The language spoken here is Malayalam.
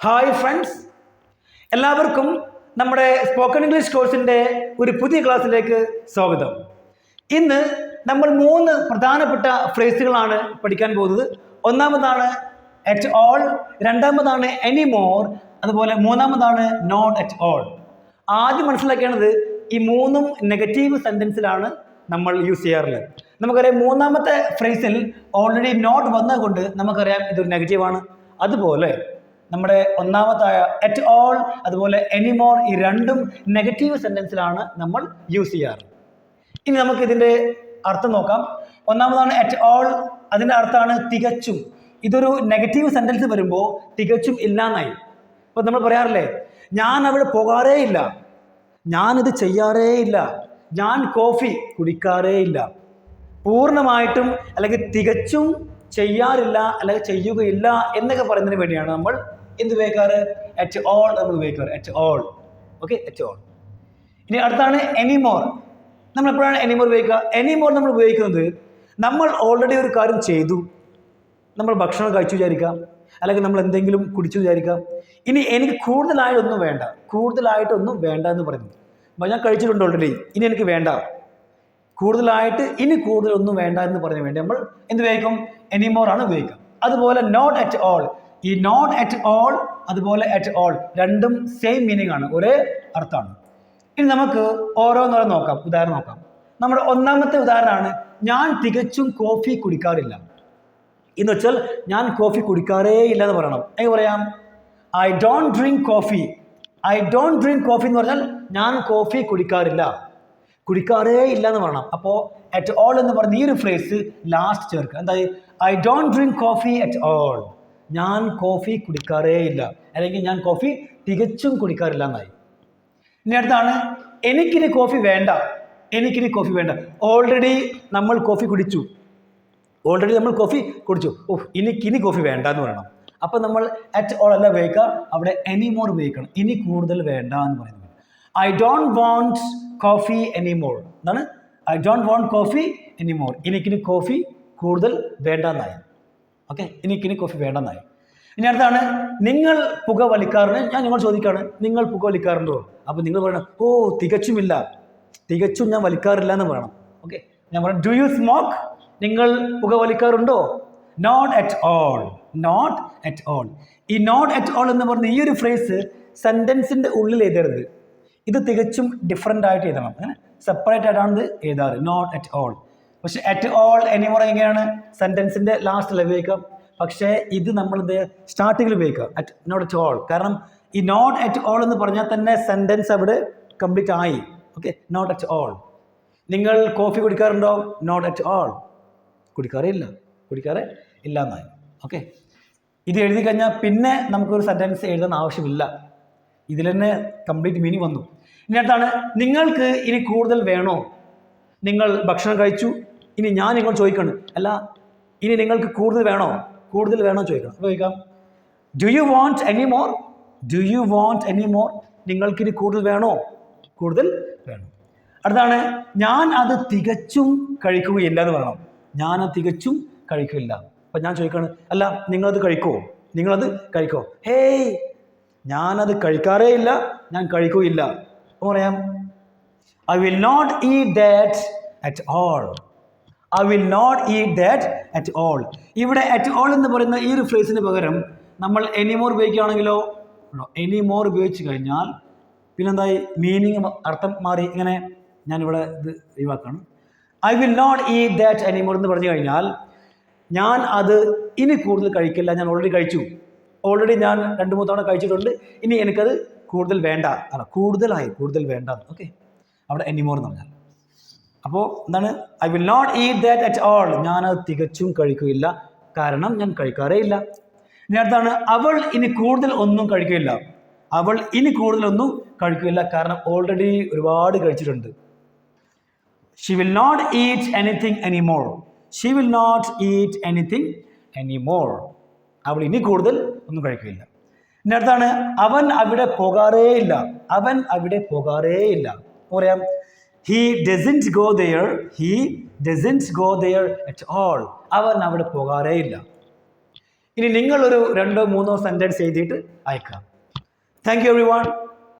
ഹായ് ഫ്രണ്ട്സ് എല്ലാവർക്കും നമ്മുടെ സ്പോക്കൺ ഇംഗ്ലീഷ് കോഴ്സിന്റെ ഒരു പുതിയ ക്ലാസ്സിലേക്ക് സ്വാഗതം. ഇന്ന് നമ്മൾ മൂന്ന് പ്രധാനപ്പെട്ട ഫ്രേസുകളാണ് പഠിക്കാൻ പോകുന്നത്. ഒന്നാമതാണ് അറ്റ് ഓൾ രണ്ടാമതാണ് എനി മോർ അതുപോലെ മൂന്നാമതാണ് നോട്ട് അറ്റ് ഓൾ ആദ്യം മനസ്സിലാക്കേണ്ടത് ഈ മൂന്നും നെഗറ്റീവ് സെന്റൻസിലാണ് നമ്മൾ യൂസ് ചെയ്യാറുള്ളത്. നമുക്കറിയാം മൂന്നാമത്തെ ഫ്രേസിൽ ഓൾറെഡി നോട്ട് വന്നതുകൊണ്ട് നമുക്കറിയാം ഇതൊരു നെഗറ്റീവാണ് അതുപോലെ നമ്മുടെ ഒന്നാമതായ അറ്റ് ഓൾ അതുപോലെ എനിമോർ ഈ രണ്ടും നെഗറ്റീവ് സെന്റൻസിലാണ് നമ്മൾ യൂസ് ചെയ്യാറ്. ഇനി നമുക്ക് ഇതിന്റെ അർത്ഥം നോക്കാം. ഒന്നാമതാണ് അറ്റ് ഓൾ അതിന്റെ അർത്ഥമാണ് തികച്ചും. ഇതൊരു നെഗറ്റീവ് സെന്റൻസ് വരുമ്പോൾ തികച്ചും ഇല്ലാന്നായി. ഇപ്പോൾ നമ്മൾ പറയാറില്ലേ ഞാൻ അവിടെ പോകാറേ ഇല്ല. ഞാനിത് ചെയ്യാറേ ഇല്ല. ഞാൻ കോഫി കുടിക്കാറേ ഇല്ല. പൂർണമായിട്ടും അല്ലെങ്കിൽ തികച്ചും ചെയ്യാറില്ല അല്ലെങ്കിൽ ചെയ്യുകയില്ല എന്നൊക്കെ പറയുന്നതിന് വേണ്ടിയാണ് നമ്മൾ എന്ത് ഉപയോഗിക്കാറ്? അറ്റ് ഓൾ നമ്മൾ ഉപയോഗിക്കാറ്. At all okay at all ഇനി അടുത്താണ് എനിമോർ നമ്മൾ എപ്പോഴാണ് എനിമോർ ഉപയോഗിക്കുക? എനിമോർ നമ്മൾ ഉപയോഗിക്കുന്നത് നമ്മൾ ഓൾറെഡി ഒരു കാര്യം ചെയ്തു. നമ്മൾ ഭക്ഷണം കഴിച്ചു വിചാരിക്കാം. അല്ലെങ്കിൽ നമ്മൾ എന്തെങ്കിലും കുടിച്ചു വിചാരിക്കാം. ഇനി എനിക്ക് കൂടുതലായിട്ടൊന്നും വേണ്ട. കൂടുതലായിട്ടൊന്നും വേണ്ട എന്ന് പറയുന്നത്. അപ്പോൾ ഞാൻ കഴിച്ചിട്ടുണ്ട് ഓൾറെഡി ഇനി എനിക്ക് വേണ്ട. കൂടുതലായിട്ട് ഇനി കൂടുതലൊന്നും വേണ്ട എന്ന് പറയാൻ വേണ്ടി നമ്മൾ എന്ത് ഉപയോഗിക്കും? എനിമോർ ആണ് ഉപയോഗിക്കുക. അതുപോലെ നോട്ട് അറ്റ് ഓൾ ഈ നോട്ട് അറ്റ് ഓൾ അതുപോലെ അറ്റ് ഓൾ രണ്ടും സെയിം മീനിങ് ആണ് ഒരേ അർത്ഥമാണ്. ഇനി നമുക്ക് ഓരോന്നോരം നോക്കാം ഉദാഹരണം നോക്കാം. നമ്മുടെ ഒന്നാമത്തെ ഉദാഹരണമാണ് ഞാൻ തികച്ചും കോഫി കുടിക്കാറില്ല. എന്ന് വെച്ചാൽ ഞാൻ കോഫി കുടിക്കാറേ ഇല്ല എന്ന് പറയണം. എങ്ങനെ പറയാം? I don't drink coffee I don't drink coffee എന്ന് പറഞ്ഞാൽ ഞാൻ കോഫി കുടിക്കാറില്ല. കുടിക്കാറേ ഇല്ല എന്ന് പറയണം. അപ്പോൾ അറ്റ് ഓൾ എന്ന് പറഞ്ഞ ഈ ഒരു ഫ്രേസ് ലാസ്റ്റ് ചേർക്കുക. എന്തായി? I don't drink coffee at all ഞാൻ കോഫി കുടിക്കാറേ ഇല്ല. അല്ലെങ്കിൽ ഞാൻ കോഫി തികച്ചും കുടിക്കാറില്ല എന്നായി. ഇനി അടുത്താണ്. എനിക്കിനി കോഫി വേണ്ട. എനിക്കിനി കോഫി വേണ്ട. ഓൾറെഡി നമ്മൾ കോഫി കുടിച്ചു. ഓൾറെഡി നമ്മൾ കോഫി കുടിച്ചു. ഓഹ് എനിക്കിനി കോഫി വേണ്ട എന്ന് പറയണം. അപ്പോൾ നമ്മൾ അറ്റ് ഓൾ അല്ല ഉപയോഗിക്കുക അവിടെ എനി മോർ ഉപയോഗിക്കണം ഇനി കൂടുതൽ വേണ്ട എന്ന് പറയുന്നത്. I don't want coffee any more എന്താണ്? I don't want coffee any more എനിക്കിനി കോഫി കൂടുതൽ വേണ്ട എന്നായി ഓക്കെ? എനിക്കിനി കോഫി വേണ്ടെന്നായി. ഇനി അടുത്താണ് നിങ്ങൾ പുക വലിക്കാറുണ്ട് ഞാൻ നിങ്ങൾ ചോദിക്കുകയാണ് നിങ്ങൾ പുക വലിക്കാറുണ്ടോ? അപ്പോൾ നിങ്ങൾ പറയണം ഓ തികച്ചുമില്ല. തികച്ചും ഞാൻ വലിക്കാറില്ല എന്ന് പറയണം. ഓക്കെ? ഞാൻ പറയാം ഡു യു സ്മോക്ക് നിങ്ങൾ പുക വലിക്കാറുണ്ടോ? Not at all not at all ഈ നോട്ട് അറ്റ് ഓൾ എന്ന് പറഞ്ഞ ഈ ഒരു ഫ്രേസ് സെന്റൻസിന്റെ ഉള്ളിൽ എഴുതരുത്. ഇത് തികച്ചും ഡിഫറെന്റ് ആയിട്ട് എഴുതണം. സെപ്പറേറ്റ് ആയിട്ടാണ് ഇത് എഴുതാറ്. നോട്ട് അറ്റ് ഓൾ പക്ഷെ അറ്റ് ഓൾ എനിമോർ എങ്ങനെയാണ്? സെന്റൻസിന്റെ ലാസ്റ്റിൽ ഉപയോഗിക്കാം. പക്ഷേ ഇത് നമ്മൾ ഇത് സ്റ്റാർട്ടിങ്ങിൽ ഉപയോഗിക്കാം അറ്റ് നോട്ട് അറ്റ് ഓൾ കാരണം ഈ നോട്ട് അറ്റ് ഓൾ എന്ന് പറഞ്ഞാൽ തന്നെ സെന്റൻസ് അവിടെ കംപ്ലീറ്റ് ആയി. ഓക്കെ നോട്ട് അറ്റ് ഓൾ നിങ്ങൾ കോഫി കുടിക്കാറുണ്ടോ? നോട്ട് അറ്റ് ഓൾ കുടിക്കാറേ ഇല്ല. കുടിക്കാറേ ഇല്ല എന്നായി ഓക്കെ ഇത് എഴുതി കഴിഞ്ഞാൽ പിന്നെ നമുക്കൊരു സെന്റൻസ് എഴുതാൻ ആവശ്യമില്ല. ഇതിൽ തന്നെ കംപ്ലീറ്റ് മീനിങ് വന്നു. ഇനി അടുത്താണ്. നിങ്ങൾക്ക് ഇനി കൂടുതൽ വേണോ? നിങ്ങൾ ഭക്ഷണം കഴിച്ചു. ഇനി ഞാൻ നിങ്ങൾ ചോദിക്കണം. അല്ല ഇനി നിങ്ങൾക്ക് കൂടുതൽ വേണോ? കൂടുതൽ വേണോ ചോദിക്കണം. ചോദിക്കാം. Do you want any more do you want any more നിങ്ങൾക്കിനി കൂടുതൽ വേണോ? കൂടുതൽ വേണം? അടുത്താണ് ഞാൻ അത് തികച്ചും കഴിക്കുകയില്ല എന്ന് പറയണം. ഞാൻ അത് തികച്ചും കഴിക്കില്ല അപ്പം ഞാൻ ചോദിക്കാണ് അല്ല നിങ്ങളത് കഴിക്കുമോ നിങ്ങളത് കഴിക്കോ? ഹേയ് ഞാനത് കഴിക്കാറേ ഇല്ല ഞാൻ കഴിക്കുകയില്ല. പറയാം I will not eat that at all I will not eat that at all ഇവിടെ അറ്റ് ഓൾ എന്ന് പറയുന്ന ഈ ഒരു ഫ്രേസിന് പകരം നമ്മൾ എനിമോർ ഉപയോഗിക്കുകയാണെങ്കിലോ? എനിമോർ ഉപയോഗിച്ച് കഴിഞ്ഞാൽ പിന്നെന്തായി? മീനിങ് അർത്ഥം മാറി ഇങ്ങനെ ഞാനിവിടെ ഇത് ഒഴിവാക്കാണ് I will not eat that anymore എന്ന് പറഞ്ഞു കഴിഞ്ഞാൽ ഞാൻ അത് ഇനി കൂടുതൽ കഴിക്കില്ല. ഞാൻ ഓൾറെഡി കഴിച്ചു. ഓൾറെഡി ഞാൻ രണ്ട് മൂന്ന് തവണ കഴിച്ചിട്ടുണ്ട്. ഇനി എനിക്കത് കൂടുതൽ വേണ്ട. അല്ല കൂടുതലായി കൂടുതൽ വേണ്ട. ഓക്കെ അവിടെ എനിമോർ എന്ന് പറഞ്ഞാൽ. അപ്പോൾ എന്താണ്? I will not eat that at all ഞാൻ ഞാനത് തികച്ചും കഴിക്കുകയില്ല. കാരണം ഞാൻ കഴിക്കാറേ ഇല്ല ഇനി അടുത്താണ്. അവൾ ഇനി കൂടുതൽ ഒന്നും കഴിക്കുകയില്ല. അവൾ ഇനി കൂടുതലൊന്നും കഴിക്കുകയില്ല. കാരണം ഓൾറെഡി ഒരുപാട് കഴിച്ചിട്ടുണ്ട്. She will not eat anything any more she will not eat anything any more അവൾ ഇനി കൂടുതൽ ഒന്നും കഴിക്കുകയില്ല. ഇനി അവൻ അവിടെ പോകാറേ ഇല്ല അവൻ അവിടെ പോകാറേ ഇല്ല പറയാം he doesn't go there he doesn't go there at all അവൻ അവിടെ പോകാറേ ഇല്ല ഇനി നിങ്ങളൊരു രണ്ടോ മൂന്നോ സെന്റൻസ് എഴുതിയിട്ട് അയക്കാം. Thank you every one